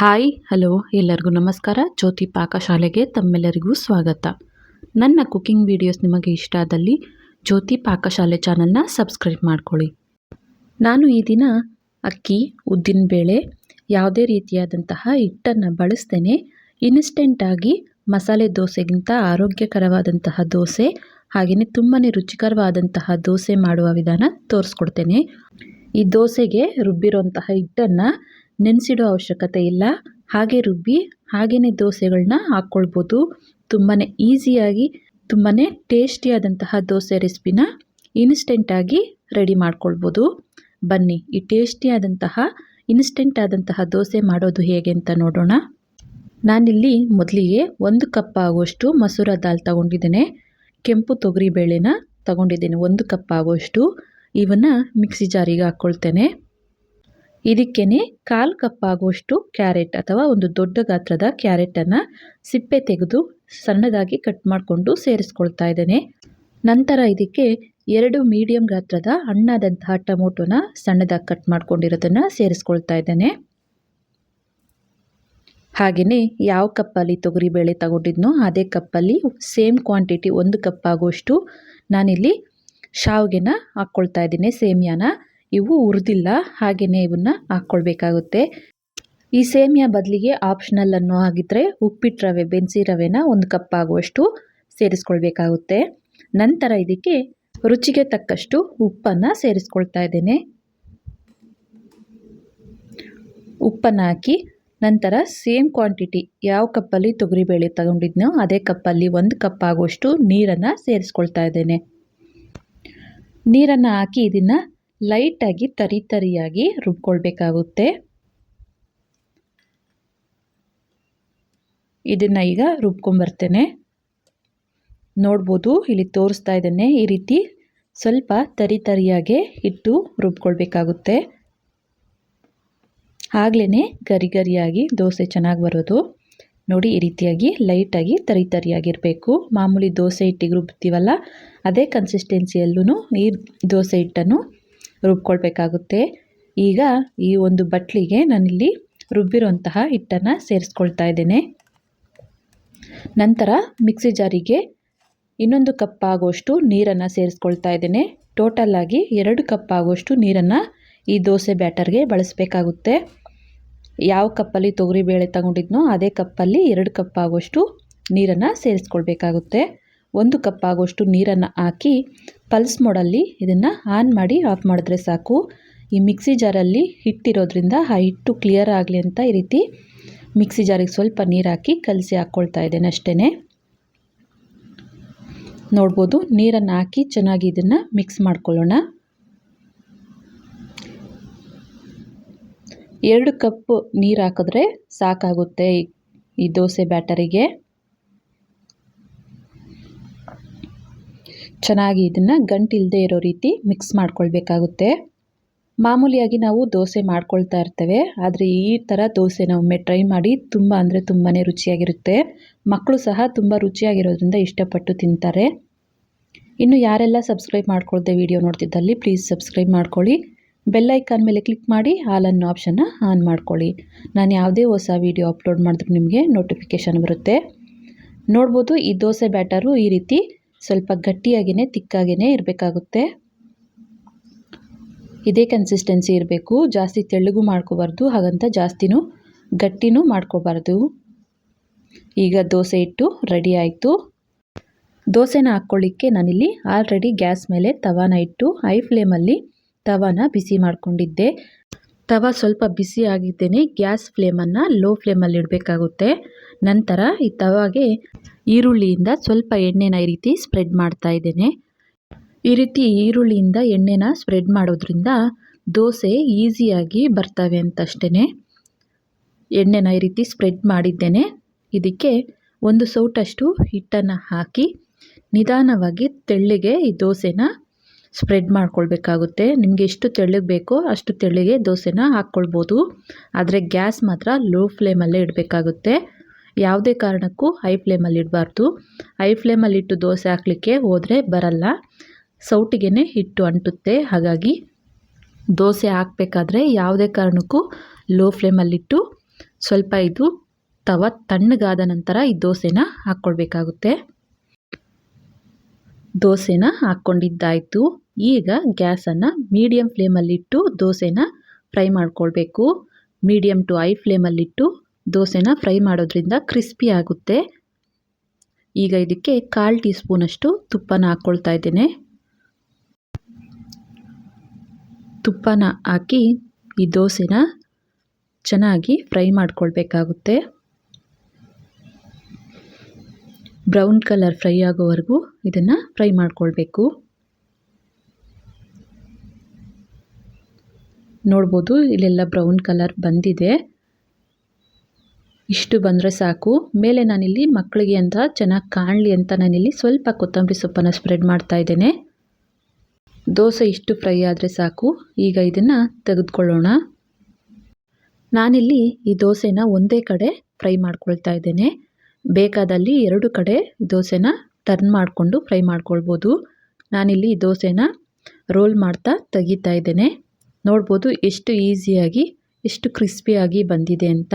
Hi, hello, ಎಲ್ಲರಿಗೂ ನಮಸ್ಕಾರ. ಜ್ಯೋತಿ ಪಾಕಶಾಲೆಗೆ ತಮ್ಮೆಲ್ಲರಿಗೂ ಸ್ವಾಗತ. ನನ್ನ ಕುಕಿಂಗ್ ವಿಡಿಯೋಸ್ ನಿಮಗೆ ಇಷ್ಟ ಆದಲ್ಲಿ ಜ್ಯೋತಿ ಪಾಕಶಾಲೆ ಚಾನಲ್ನ ಸಬ್ಸ್ಕ್ರೈಬ್ ಮಾಡ್ಕೊಳ್ಳಿ. ನಾನು ಈ ದಿನ ಅಕ್ಕಿ ಉದ್ದಿನಬೇಳೆ ಯಾವುದೇ ರೀತಿಯಾದಂತಹ ಹಿಟ್ಟನ್ನು ಬಳಸ್ತೇನೆ. ಇನ್ಸ್ಟೆಂಟಾಗಿ ಮಸಾಲೆ ದೋಸೆಗಿಂತ ಆರೋಗ್ಯಕರವಾದಂತಹ ದೋಸೆ ಹಾಗೆಯೇ ತುಂಬಾ ರುಚಿಕರವಾದಂತಹ ದೋಸೆ ಮಾಡುವ ವಿಧಾನ ತೋರಿಸ್ಕೊಡ್ತೇನೆ. ಈ ದೋಸೆಗೆ ರುಬ್ಬಿರುವಂತಹ ಹಿಟ್ಟನ್ನು ನೆನೆಸಿಡೋ ಅವಶ್ಯಕತೆ ಇಲ್ಲ. ಹಾಗೆ ರುಬ್ಬಿ ಹಾಗೆಯೇ ದೋಸೆಗಳನ್ನ ಹಾಕ್ಕೊಳ್ಬೋದು. ತುಂಬಾ ಈಸಿಯಾಗಿ ತುಂಬಾ ಟೇಸ್ಟಿಯಾದಂತಹ ದೋಸೆ ರೆಸಿಪಿನ ಇನ್ಸ್ಟೆಂಟಾಗಿ ರೆಡಿ ಮಾಡ್ಕೊಳ್ಬೋದು. ಬನ್ನಿ, ಈ ಟೇಸ್ಟಿಯಾದಂತಹ ಇನ್ಸ್ಟೆಂಟ್ ಆದಂತಹ ದೋಸೆ ಮಾಡೋದು ಹೇಗೆ ಅಂತ ನೋಡೋಣ. ನಾನಿಲ್ಲಿ ಮೊದಲಿಗೆ ಒಂದು ಕಪ್ ಆಗುವಷ್ಟು ಮಸೂರ ದಾಲ್ ತಗೊಂಡಿದ್ದೇನೆ. ಕೆಂಪು ತೊಗರಿ ಬೇಳೆನ ತಗೊಂಡಿದ್ದೇನೆ ಒಂದು ಕಪ್ ಆಗುವಷ್ಟು. ಇವನ್ನ ಮಿಕ್ಸಿ ಜಾರಿಗೆ ಹಾಕ್ಕೊಳ್ತೇನೆ. ಇದಕ್ಕೇ ಕಾಲು ಕಪ್ಪಾಗುವಷ್ಟು ಕ್ಯಾರೆಟ್ ಅಥವಾ ಒಂದು ದೊಡ್ಡ ಗಾತ್ರದ ಕ್ಯಾರೆಟನ್ನು ಸಿಪ್ಪೆ ತೆಗೆದು ಸಣ್ಣದಾಗಿ ಕಟ್ ಮಾಡಿಕೊಂಡು ಸೇರಿಸ್ಕೊಳ್ತಾ ಇದ್ದೇನೆ. ನಂತರ ಇದಕ್ಕೆ ಎರಡು ಮೀಡಿಯಂ ಗಾತ್ರದ ಹಣ್ಣಾದಂತಹ ಟೊಮೊಟೊನ ಸಣ್ಣದಾಗಿ ಕಟ್ ಮಾಡ್ಕೊಂಡಿರೋದನ್ನು ಸೇರಿಸ್ಕೊಳ್ತಾ ಇದ್ದೇನೆ. ಹಾಗೆಯೇ ಯಾವ ಕಪ್ಪಲ್ಲಿ ತೊಗರಿಬೇಳೆ ತಗೊಂಡಿದ್ನೋ ಅದೇ ಕಪ್ಪಲ್ಲಿ ಸೇಮ್ ಕ್ವಾಂಟಿಟಿ ಒಂದು ಕಪ್ ಆಗುವಷ್ಟು ನಾನಿಲ್ಲಿ ಶಾವಿಗೆನ ಹಾಕ್ಕೊಳ್ತಾ ಇದ್ದೀನಿ, ಸೇಮಿಯಾನ. ಇವು ಉರಿದಿಲ್ಲ ಹಾಗೆಯೇ ಇವನ್ನ ಹಾಕ್ಕೊಳ್ಬೇಕಾಗುತ್ತೆ. ಈ ಸೇಮಿಯ ಬದಲಿಗೆ ಆಪ್ಷನಲ್ ಅನ್ನೋ ಆಗಿದ್ದರೆ ಉಪ್ಪಿಟ್ಟು ರವೆ, ಬೆನ್ಸಿ ರವೆನ ಒಂದು ಕಪ್ ಆಗುವಷ್ಟು ಸೇರಿಸ್ಕೊಳ್ಬೇಕಾಗುತ್ತೆ. ನಂತರ ಇದಕ್ಕೆ ರುಚಿಗೆ ತಕ್ಕಷ್ಟು ಉಪ್ಪನ್ನು ಸೇರಿಸ್ಕೊಳ್ತಾ ಇದ್ದೇನೆ. ಉಪ್ಪನ್ನು ಹಾಕಿ ನಂತರ ಸೇಮ್ ಕ್ವಾಂಟಿಟಿ ಯಾವ ಕಪ್ಪಲ್ಲಿ ತೊಗರಿಬೇಳೆ ತಗೊಂಡಿದ್ನೋ ಅದೇ ಕಪ್ಪಲ್ಲಿ ಒಂದು ಕಪ್ ಆಗುವಷ್ಟು ನೀರನ್ನು ಸೇರಿಸ್ಕೊಳ್ತಾ ಇದ್ದೇನೆ. ನೀರನ್ನು ಹಾಕಿ ಇದನ್ನು ಲೈಟಾಗಿ ತರಿ ತರಿಯಾಗಿ ರುಬ್ಕೊಳ್ಬೇಕಾಗುತ್ತೆ. ಇದನ್ನು ಈಗ ರುಬ್ಕೊಂಬರ್ತೇನೆ. ನೋಡ್ಬೋದು, ಇಲ್ಲಿ ತೋರಿಸ್ತಾ ಇದ್ದೇನೆ, ಈ ರೀತಿ ಸ್ವಲ್ಪ ತರಿ ತರಿಯಾಗೆ ಇಟ್ಟು ರುಬ್ಕೊಳ್ಬೇಕಾಗುತ್ತೆ. ಆಗ್ಲೇ ಗರಿ ಗರಿಯಾಗಿ ದೋಸೆ ಚೆನ್ನಾಗಿ ಬರೋದು. ನೋಡಿ, ಈ ರೀತಿಯಾಗಿ ಲೈಟಾಗಿ ತರಿ ತರಿಯಾಗಿರಬೇಕು. ಮಾಮೂಲಿ ದೋಸೆ ಹಿಟ್ಟಿಗೆ ರುಬ್ತೀವಲ್ಲ, ಅದೇ ಕನ್ಸಿಸ್ಟೆನ್ಸಿಯಲ್ಲೂ ಈ ದೋಸೆ ಹಿಟ್ಟನ್ನು ರುಬ್ಕೊಳ್ಬೇಕಾಗುತ್ತೆ. ಈಗ ಈ ಒಂದು ಬಟ್ಲಿಗೆ ನಾನಿಲ್ಲಿ ರುಬ್ಬಿರುವಂತಹ ಹಿಟ್ಟನ್ನು ಸೇರಿಸ್ಕೊಳ್ತಾ ಇದ್ದೇನೆ. ನಂತರ ಮಿಕ್ಸಿ ಜಾರಿಗೆ ಇನ್ನೊಂದು ಕಪ್ ಆಗುವಷ್ಟು ನೀರನ್ನು ಸೇರಿಸ್ಕೊಳ್ತಾ ಇದ್ದೇನೆ. ಆಗಿ ಎರಡು ಕಪ್ ಆಗುವಷ್ಟು ನೀರನ್ನು ಈ ದೋಸೆ ಬ್ಯಾಟರ್ಗೆ ಬಳಸಬೇಕಾಗುತ್ತೆ. ಯಾವ ಕಪ್ಪಲ್ಲಿ ತೊಗರಿಬೇಳೆ ತಗೊಂಡಿದ್ನೋ ಅದೇ ಕಪ್ಪಲ್ಲಿ ಎರಡು ಕಪ್ ಆಗುವಷ್ಟು ನೀರನ್ನು ಸೇರಿಸ್ಕೊಳ್ಬೇಕಾಗುತ್ತೆ. ಒಂದು ಕಪ್ ಆಗುವಷ್ಟು ನೀರನ್ನು ಹಾಕಿ ಪಲ್ಸ್ ಮೋಡಲ್ಲಿ ಇದನ್ನು ಆನ್ ಮಾಡಿ ಆಫ್ ಮಾಡಿದ್ರೆ ಸಾಕು. ಈ ಮಿಕ್ಸಿ ಜಾರಲ್ಲಿ ಹಿಟ್ಟಿರೋದ್ರಿಂದ ಆ ಹಿಟ್ಟು ಕ್ಲಿಯರ್ ಆಗಲಿ ಅಂತ ಈ ರೀತಿ ಮಿಕ್ಸಿ ಜಾರಿಗೆ ಸ್ವಲ್ಪ ನೀರು ಹಾಕಿ ಕಲಸಿ ಹಾಕ್ಕೊಳ್ತಾ ಇದ್ದೇನೆ ಅಷ್ಟೇ ನೋಡ್ಬೋದು ನೀರನ್ನು ಹಾಕಿ ಚೆನ್ನಾಗಿ ಇದನ್ನು ಮಿಕ್ಸ್ ಮಾಡ್ಕೊಳ್ಳೋಣ. ಎರಡು ಕಪ್ ನೀರು ಹಾಕಿದ್ರೆ ಸಾಕಾಗುತ್ತೆ ಈ ದೋಸೆ ಬ್ಯಾಟರಿಗೆ. ಚೆನ್ನಾಗಿ ಇದನ್ನು ಗಂಟಿಲ್ಲದೆ ಇರೋ ರೀತಿ ಮಿಕ್ಸ್ ಮಾಡ್ಕೊಳ್ಬೇಕಾಗುತ್ತೆ. ಮಾಮೂಲಿಯಾಗಿ ನಾವು ದೋಸೆ ಮಾಡ್ಕೊಳ್ತಾ ಇರ್ತೇವೆ, ಆದರೆ ಈ ಥರ ದೋಸೆನ ಒಮ್ಮೆ ಟ್ರೈ ಮಾಡಿ ತುಂಬ ಅಂದರೆ ತುಂಬಾ ರುಚಿಯಾಗಿರುತ್ತೆ. ಮಕ್ಕಳು ಸಹ ತುಂಬ ರುಚಿಯಾಗಿರೋದ್ರಿಂದ ಇಷ್ಟಪಟ್ಟು ತಿಂತಾರೆ. ಇನ್ನು ಯಾರೆಲ್ಲ ಸಬ್ಸ್ಕ್ರೈಬ್ ಮಾಡ್ಕೊಳ್ದೆ ವಿಡಿಯೋ ನೋಡ್ತಿದ್ದಲ್ಲಿ ಪ್ಲೀಸ್ ಸಬ್ಸ್ಕ್ರೈಬ್ ಮಾಡ್ಕೊಳ್ಳಿ. ಬೆಲ್ಲೈಕಾನ್ ಮೇಲೆ ಕ್ಲಿಕ್ ಮಾಡಿ ಆಲ್ ಆಪ್ಷನ್ನ ಆನ್ ಮಾಡ್ಕೊಳ್ಳಿ. ನಾನು ಯಾವುದೇ ಹೊಸ ವಿಡಿಯೋ ಅಪ್ಲೋಡ್ ಮಾಡಿದ್ರೂ ನಿಮಗೆ ನೋಟಿಫಿಕೇಷನ್ ಬರುತ್ತೆ. ನೋಡ್ಬೋದು ಈ ದೋಸೆ ಬ್ಯಾಟರು ಈ ರೀತಿ ಸ್ವಲ್ಪ ಗಟ್ಟಿಯಾಗಿಯೇ ತಿಕ್ಕಾಗಿಯೇ ಇರಬೇಕಾಗುತ್ತೆ. ಇದೇ ಕನ್ಸಿಸ್ಟೆನ್ಸಿ ಇರಬೇಕು. ಜಾಸ್ತಿ ತೆಳ್ಳಗೂ ಮಾಡ್ಕೋಬಾರ್ದು, ಹಾಗಂತ ಜಾಸ್ತಿನೂ ಗಟ್ಟಿನೂ ಮಾಡ್ಕೋಬಾರ್ದು. ಈಗ ದೋಸೆ ಇಟ್ಟು ರೆಡಿ ಆಯಿತು. ದೋಸೆನ ಹಾಕ್ಕೊಳ್ಳಿಕ್ಕೆ ನಾನಿಲ್ಲಿ ಆಲ್ರೆಡಿ ಗ್ಯಾಸ್ ಮೇಲೆ ತವಾನ ಇಟ್ಟು ಹೈ ಫ್ಲೇಮಲ್ಲಿ ತವಾನ ಬಿಸಿ ಮಾಡಿಕೊಂಡಿದ್ದೆ. ತವ ಸ್ವಲ್ಪ ಬಿಸಿ ಆಗಿದ್ದೇನೆ ಗ್ಯಾಸ್ ಫ್ಲೇಮನ್ನು ಲೋ ಫ್ಲೇಮಲ್ಲಿ ಇಡಬೇಕಾಗುತ್ತೆ. ನಂತರ ಈ ತವಾಗೆ ಈರುಳ್ಳಿಯಿಂದ ಸ್ವಲ್ಪ ಎಣ್ಣೆನ ಈ ರೀತಿ ಸ್ಪ್ರೆಡ್ ಮಾಡ್ತಾ ಇದ್ದೇನೆ. ಈ ರೀತಿ ಈರುಳ್ಳಿಯಿಂದ ಎಣ್ಣೆನ ಸ್ಪ್ರೆಡ್ ಮಾಡೋದ್ರಿಂದ ದೋಸೆ ಈಸಿಯಾಗಿ ಬರ್ತವೆ ಅಂತಷ್ಟೇ ಎಣ್ಣೆನ ಈ ರೀತಿ ಸ್ಪ್ರೆಡ್ ಮಾಡಿದ್ದೇನೆ. ಇದಕ್ಕೆ ಒಂದು ಸೌಟಷ್ಟು ಹಿಟ್ಟನ್ನು ಹಾಕಿ ನಿಧಾನವಾಗಿ ತೆಳ್ಳಿಗೆ ಈ ದೋಸೆನ ಸ್ಪ್ರೆಡ್ ಮಾಡ್ಕೊಳ್ಬೇಕಾಗುತ್ತೆ. ನಿಮಗೆ ಎಷ್ಟು ತೆಳ್ಳಗೆ ಬೇಕೋ ಅಷ್ಟು ತೆಳ್ಳಗೆ ದೋಸೆನ ಹಾಕ್ಕೊಳ್ಬೋದು. ಆದರೆ ಗ್ಯಾಸ್ ಮಾತ್ರ ಲೋ ಫ್ಲೇಮಲ್ಲೇ ಇಡಬೇಕಾಗುತ್ತೆ. ಯಾವುದೇ ಕಾರಣಕ್ಕೂ ಹೈ ಫ್ಲೇಮಲ್ಲಿ ಇಡಬಾರ್ದು. ಹೈ ಫ್ಲೇಮಲ್ಲಿ ಇಟ್ಟು ದೋಸೆ ಹಾಕಲಿಕ್ಕೆ ಹೋದರೆ ಬರಲ್ಲ. ಸೌಟಿಗೆ ಹಿಟ್ಟು ಅಂಟುತ್ತೆ. ಹಾಗಾಗಿ ದೋಸೆ ಹಾಕಬೇಕಾದ್ರೆ ಯಾವುದೇ ಕಾರಣಕ್ಕೂ ಲೋ ಫ್ಲೇಮಲ್ಲಿಟ್ಟು ಸ್ವಲ್ಪ ಇದು ತವ ತಣ್ಣಗಾದ ನಂತರ ಈ ದೋಸೆನ ಹಾಕ್ಕೊಳ್ಬೇಕಾಗುತ್ತೆ ದೋಸೆನ ಹಾಕ್ಕೊಂಡಿದ್ದಾಯಿತು. ಈಗ ಗ್ಯಾಸನ್ನು ಮೀಡಿಯಮ್ ಫ್ಲೇಮಲ್ಲಿಟ್ಟು ದೋಸೆನ ಫ್ರೈ ಮಾಡ್ಕೊಳ್ಬೇಕು. ಮೀಡಿಯಮ್ ಟು ಐ ಫ್ಲೇಮಲ್ಲಿಟ್ಟು ದೋಸೆನ ಫ್ರೈ ಮಾಡೋದ್ರಿಂದ ಕ್ರಿಸ್ಪಿ ಆಗುತ್ತೆ. ಈಗ ಇದಕ್ಕೆ ಕಾಲು ಟೀ ಸ್ಪೂನಷ್ಟು ತುಪ್ಪನ ಹಾಕ್ಕೊಳ್ತಾ ಇದ್ದೇನೆ. ತುಪ್ಪನ ಹಾಕಿ ಈ ದೋಸೆನ ಚೆನ್ನಾಗಿ ಫ್ರೈ ಮಾಡ್ಕೊಳ್ಬೇಕಾಗುತ್ತೆ. ಬ್ರೌನ್ ಕಲರ್ ಫ್ರೈ ಆಗೋವರೆಗೂ ಇದನ್ನು ಫ್ರೈ ಮಾಡ್ಕೊಳ್ಬೇಕು. ನೋಡ್ಬೋದು ಇಲ್ಲೆಲ್ಲ ಬ್ರೌನ್ ಕಲರ್ ಬಂದಿದೆ. ಇಷ್ಟು ಬಂದರೆ ಸಾಕು. ಮೇಲೆ ನಾನಿಲ್ಲಿ ಮಕ್ಕಳಿಗೆ ಅಂತ ಚೆನ್ನಾಗಿ ಕಾಣಲಿ ಅಂತ ನಾನಿಲ್ಲಿ ಸ್ವಲ್ಪ ಕೊತ್ತಂಬರಿ ಸೊಪ್ಪನ್ನು ಸ್ಪ್ರೆಡ್ ಮಾಡ್ತಾ ಇದ್ದೇನೆ. ದೋಸೆ ಇಷ್ಟು ಫ್ರೈ ಆದರೆ ಸಾಕು. ಈಗ ಇದನ್ನು ತೆಗೆದುಕೊಳ್ಳೋಣ. ನಾನಿಲ್ಲಿ ಈ ದೋಸೆನ ಒಂದೇ ಕಡೆ ಫ್ರೈ ಮಾಡ್ಕೊಳ್ತಾ ಇದ್ದೇನೆ. ಬೇಕಾದಲ್ಲಿ ಎರಡು ಕಡೆ ದೋಸೆನ ಟರ್ನ್ ಮಾಡಿಕೊಂಡು ಫ್ರೈ ಮಾಡ್ಕೊಳ್ಬೋದು. ನಾನಿಲ್ಲಿ ಈ ದೋಸೆನ ರೋಲ್ ಮಾಡ್ತಾ ತೆಗಿತಾ ಇದ್ದೇನೆ. ನೋಡ್ಬೋದು ಎಷ್ಟು ಈಸಿಯಾಗಿ ಎಷ್ಟು ಕ್ರಿಸ್ಪಿಯಾಗಿ ಬಂದಿದೆ ಅಂತ.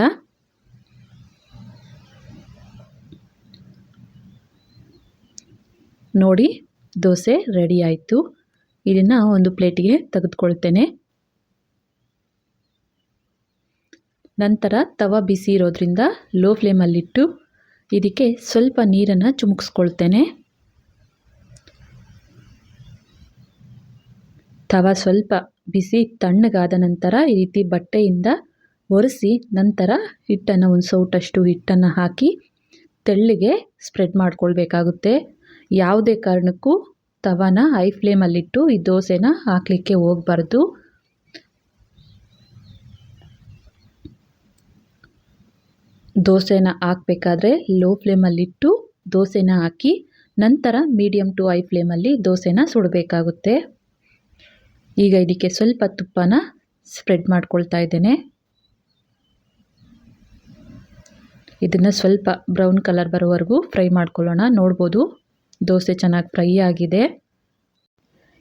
ನೋಡಿ, ದೋಸೆ ರೆಡಿ ಆಯಿತು. ಇದನ್ನು ಒಂದು ಪ್ಲೇಟಿಗೆ ತೆಗೆದುಕೊಳ್ತೇನೆ. ನಂತರ ತವ ಬಿಸಿ ಇರೋದ್ರಿಂದ ಲೋ ಫ್ಲೇಮಲ್ಲಿಟ್ಟು ಇದಕ್ಕೆ ಸ್ವಲ್ಪ ನೀರನ್ನು ಚುಮುಕ್ಸ್ಕೊಳ್ತೇನೆ. ತವ ಸ್ವಲ್ಪ ಬಿಸಿ ತಣ್ಣಗಾದ ನಂತರ ಈ ರೀತಿ ಬಟ್ಟೆಯಿಂದ ಒರೆಸಿ ನಂತರ ಹಿಟ್ಟನ್ನು ಒಂದು ಸೌಟಷ್ಟು ಹಿಟ್ಟನ್ನು ಹಾಕಿ ತೆಳ್ಳಗೆ ಸ್ಪ್ರೆಡ್ ಮಾಡ್ಕೊಳ್ಬೇಕಾಗುತ್ತೆ. ಯಾವುದೇ ಕಾರಣಕ್ಕೂ ತವನ ಹೈ ಫ್ಲೇಮಲ್ಲಿಟ್ಟು ಈ ದೋಸೆನ ಹಾಕಲಿಕ್ಕೆ ಹೋಗಬಾರ್ದು. ದೋಸೆನ ಹಾಕಬೇಕಾದ್ರೆ ಲೋ ಫ್ಲೇಮಲ್ಲಿಟ್ಟು ದೋಸೆನ ಹಾಕಿ ನಂತರ ಮೀಡಿಯಮ್ ಟು ಹೈ ಫ್ಲೇಮಲ್ಲಿ ದೋಸೆನ ಸುಡಬೇಕಾಗುತ್ತೆ. ಈಗ ಇದಕ್ಕೆ ಸ್ವಲ್ಪ ತುಪ್ಪನ ಸ್ಪ್ರೆಡ್ ಮಾಡ್ಕೊಳ್ತಾ ಇದ್ದೇನೆ. ಇದನ್ನು ಸ್ವಲ್ಪ ಬ್ರೌನ್ ಕಲರ್ ಬರೋವರೆಗೂ ಫ್ರೈ ಮಾಡ್ಕೊಳ್ಳೋಣ, ನೋಡ್ಬೋದು. ದೋಸೆ ಚೆನ್ನಾಗಿ ಫ್ರೈ ಆಗಿದೆ.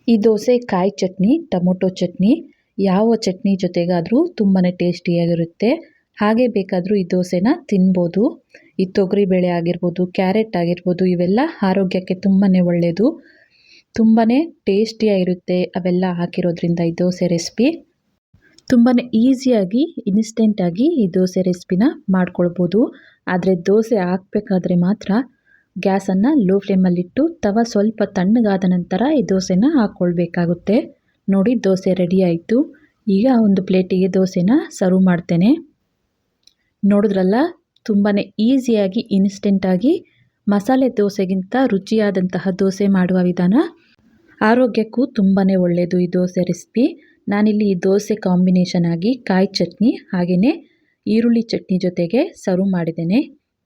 ಈ ದೋಸೆ ಕಾಯಿ ಚಟ್ನಿ, ಟೊಮೊಟೊ ಚಟ್ನಿ, ಯಾವ ಚಟ್ನಿ ಜೊತೆಗಾದರೂ ತುಂಬಾ ಟೇಸ್ಟಿಯಾಗಿರುತ್ತೆ. ಹಾಗೆ ಬೇಕಾದರೂ ಈ ದೋಸೆನ ತಿನ್ಬೋದು. ಈ ತೊಗರಿಬೇಳೆ ಆಗಿರ್ಬೋದು, ಕ್ಯಾರೆಟ್ ಆಗಿರ್ಬೋದು, ಇವೆಲ್ಲ ಆರೋಗ್ಯಕ್ಕೆ ತುಂಬಾ ಒಳ್ಳೆಯದು ತುಂಬಾ ಟೇಸ್ಟಿಯಾಗಿರುತ್ತೆ ಅವೆಲ್ಲ ಹಾಕಿರೋದ್ರಿಂದ ಈ ದೋಸೆ ರೆಸಿಪಿ. ತುಂಬಾ ಈಸಿಯಾಗಿ, ಇನ್ಸ್ಟೆಂಟಾಗಿ ಈ ದೋಸೆ ರೆಸಿಪಿನ ಮಾಡ್ಕೊಳ್ಬೋದು. ಆದರೆ ದೋಸೆ ಹಾಕ್ಬೇಕಾದ್ರೆ ಮಾತ್ರ ಗ್ಯಾಸನ್ನು ಲೋ ಫ್ಲೇಮಲ್ಲಿಟ್ಟು ತವ ಸ್ವಲ್ಪ ತಣ್ಣಗಾದ ನಂತರ ಈ ದೋಸೆನ ಹಾಕ್ಕೊಳ್ಬೇಕಾಗುತ್ತೆ ನೋಡಿ, ದೋಸೆ ರೆಡಿ ಆಯಿತು. ಈಗ ಒಂದು ಪ್ಲೇಟಿಗೆ ದೋಸೆನ ಸರ್ವ್ ಮಾಡ್ತೇನೆ. ನೋಡಿದ್ರಲ್ಲ ತುಂಬಾ ಈಸಿಯಾಗಿ ಇನ್ಸ್ಟೆಂಟಾಗಿ ಮಸಾಲೆ ದೋಸೆಗಿಂತ ರುಚಿಯಾದಂತಹ ದೋಸೆ ಮಾಡುವ ವಿಧಾನ. ಆರೋಗ್ಯಕ್ಕೂ ತುಂಬಾ ಒಳ್ಳೆಯದು ಈ ದೋಸೆ ರೆಸಿಪಿ ನಾನಿಲ್ಲಿ ಈ ದೋಸೆ ಕಾಂಬಿನೇಷನ್ ಆಗಿ ಕಾಯಿ ಚಟ್ನಿ ಹಾಗೆಯೇ ಈರುಳ್ಳಿ ಚಟ್ನಿ ಜೊತೆಗೆ ಸರ್ವ್ ಮಾಡಿದ್ದೇನೆ.